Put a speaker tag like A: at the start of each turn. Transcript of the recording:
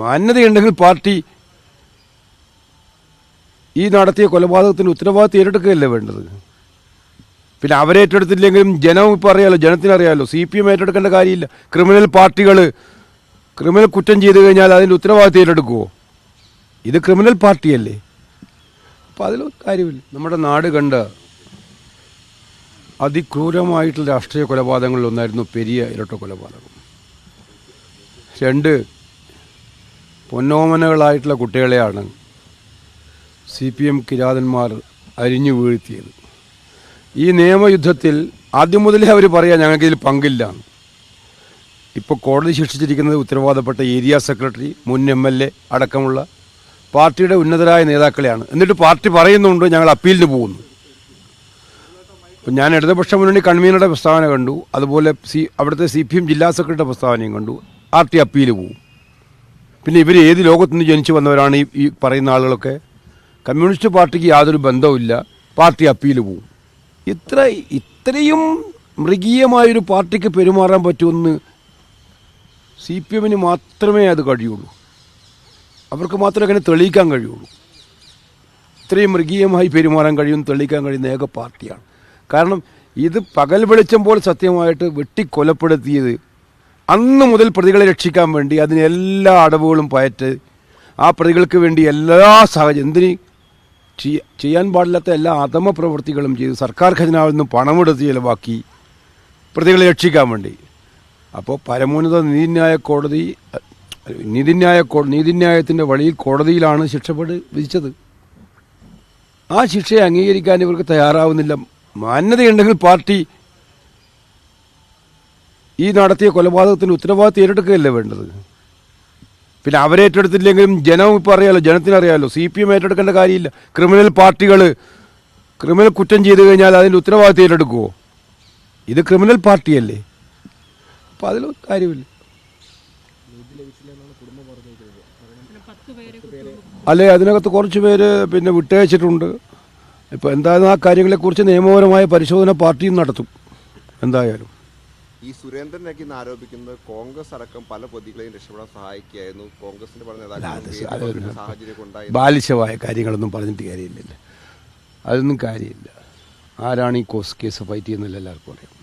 A: മാന്യതയുണ്ടെങ്കിൽ party ഈ നടത്തിയ കൊലപാതകത്തിന് ഉത്തരവാദിത്വം ഏറ്റെടുക്കുകയല്ലേ വേണ്ടത്? പിന്നെ അവരേറ്റെടുത്തില്ലെങ്കിലും ജനം ഇപ്പോൾ അറിയാലോ ജനത്തിനറിയാലോ സി പി എം ഏറ്റെടുക്കേണ്ട കാര്യമില്ല. ക്രിമിനൽ പാർട്ടികൾ ക്രിമിനൽ കുറ്റം ചെയ്തു കഴിഞ്ഞാൽ അതിന്റെ ഉത്തരവാദിത്വം ഏറ്റെടുക്കുമോ ഇത് ക്രിമിനൽ പാർട്ടിയല്ലേ? അപ്പോൾ അതിലൊരു കാര്യമില്ല. നമ്മുടെ നാട് കണ്ട അതിക്രൂരമായിട്ടുള്ള രാഷ്ട്രീയ കൊലപാതകങ്ങളിലൊന്നായിരുന്നു പെരിയ ഇരട്ട കൊലപാതകം രണ്ട് പൊന്നോമനകളായിട്ടുള്ള കുട്ടികളെയാണ് സി പി എം കിരാതന്മാർ അരിഞ്ഞു വീഴ്ത്തിയത്. ഈ നിയമയുദ്ധത്തിൽ ആദ്യം മുതലേ അവർ പറയാം ഞങ്ങൾക്കിതിൽ പങ്കില്ല. ഇപ്പോൾ കോടതി ശിക്ഷിച്ചിരിക്കുന്നത് ഉത്തരവാദപ്പെട്ട ഏരിയ സെക്രട്ടറി മുൻ എം എൽ എ അടക്കമുള്ള പാർട്ടിയുടെ ഉന്നതരായ നേതാക്കളെയാണ്. എന്നിട്ട് പാർട്ടി പറയുന്നുണ്ട് ഞങ്ങൾ അപ്പീലിന് പോകുന്നു. അപ്പം ഞാൻ ഇടതുപക്ഷ മുന്നണി കൺവീനറുടെ പ്രസ്താവന കണ്ടു. അതുപോലെ സി അവിടുത്തെ സി പി എം ജില്ലാ സെക്രട്ടറിയുടെ പ്രസ്താവനയും കണ്ടു. പാർട്ടി അപ്പീൽ പോകും. പിന്നെ ഇവർ ഏത് ലോകത്തുനിന്ന് ജനിച്ചു വന്നവരാണ് ഈ പറയുന്ന ആളുകളൊക്കെ? കമ്മ്യൂണിസ്റ്റ് പാർട്ടിക്ക് യാതൊരു ബന്ധവുമില്ല. പാർട്ടി അപ്പീൽ പോവും. ഇത്ര ഇത്രയും മൃഗീയമായൊരു പാർട്ടിക്ക് പെരുമാറാൻ പറ്റുമെന്ന് സി പി എമ്മിന് മാത്രമേ അത് കഴിയുള്ളൂ. അവർക്ക് മാത്രമേ അങ്ങനെ തെളിയിക്കാൻ കഴിയുള്ളൂ. ഇത്രയും മൃഗീയമായി പെരുമാറാൻ കഴിയും തെളിയിക്കാൻ കഴിയുന്ന ഏക പാർട്ടിയാണ്. കാരണം ഇത് പകൽ വെളിച്ചം പോലെ സത്യമായിട്ട് വെട്ടിക്കൊലപ്പെടുത്തിയത് അന്ന് മുതൽ പ്രതികളെ രക്ഷിക്കാൻ വേണ്ടി അതിന് എല്ലാ അടവുകളും പയറ്റ് ആ പ്രതികൾക്ക് വേണ്ടി എല്ലാ സാഹചര്യം എന്തിന്? ചെയ്യ- ചെയ്യാൻ പാടില്ലാത്ത എല്ലാ അധമ പ്രവൃത്തികളും ചെയ്ത് സർക്കാർ ഖജനാവിൽ നിന്ന് പണമെടുത്ത് ചിലവാക്കി പ്രതികളെ രക്ഷിക്കാൻ വേണ്ടി. അപ്പോൾ പരമോന്നത നീതിന്യായ കോടതി നീതിന്യായ നീതിന്യായത്തിന്റെ വഴിയിൽ കോടതിയിലാണ് ശിക്ഷപ്പെട് വിധിച്ചത്. ആ ശിക്ഷയെ അംഗീകരിക്കാൻ ഇവർക്ക് തയ്യാറാവുന്നില്ല. മാന്യതയുണ്ടെങ്കിൽ പാർട്ടി ഈ നടത്തിയ കൊലപാതകത്തിന് ഉത്തരവാദിത്വം ഏറ്റെടുക്കുകയല്ലേ വേണ്ടത്? പിന്നെ അവരേറ്റെടുത്തില്ലെങ്കിലും ജനം ഇപ്പോൾ അറിയാലോ ജനത്തിനറിയാലോ സി പി എം ഏറ്റെടുക്കേണ്ട കാര്യമില്ല. ക്രിമിനൽ പാർട്ടികൾ ക്രിമിനൽ കുറ്റം ചെയ്തു കഴിഞ്ഞാൽ അതിന്റെ ഉത്തരവാദിത്വം ഏറ്റെടുക്കുമോ ഇത് ക്രിമിനൽ പാർട്ടിയല്ലേ? അപ്പോൾ അതിലൊരു കാര്യമില്ല. അല്ലെ അതിനകത്ത് കുറച്ച് പേര് പിന്നെ വിട്ടയച്ചിട്ടുണ്ട്. ഇപ്പോൾ എന്തായാലും ആ കാര്യങ്ങളെക്കുറിച്ച് നിയമപരമായ പരിശോധന പാർട്ടിയും നടത്തും. എന്തായാലും.
B: ഈ സുരേന്ദ്രനൊക്കെ ഇന്ന് ആരോപിക്കുന്നത് കോൺഗ്രസ് അടക്കം പല പ്രതികളെയും രക്ഷപ്പെടാൻ സഹായിക്കുകയായിരുന്നു. കോൺഗ്രസിന്റെ പല നേതാക്കളും സാഹചര്യം ഉണ്ടായി.
A: ബാലിശമായ കാര്യങ്ങളൊന്നും പറഞ്ഞിട്ട് കാര്യമില്ലല്ലോ. അതൊന്നും കാര്യമില്ല. ആരാണ് ഈ കോസ് കേസ് ഫൈറ്റ് ചെയ്യുന്നില്ല എല്ലാവർക്കും അറിയാം.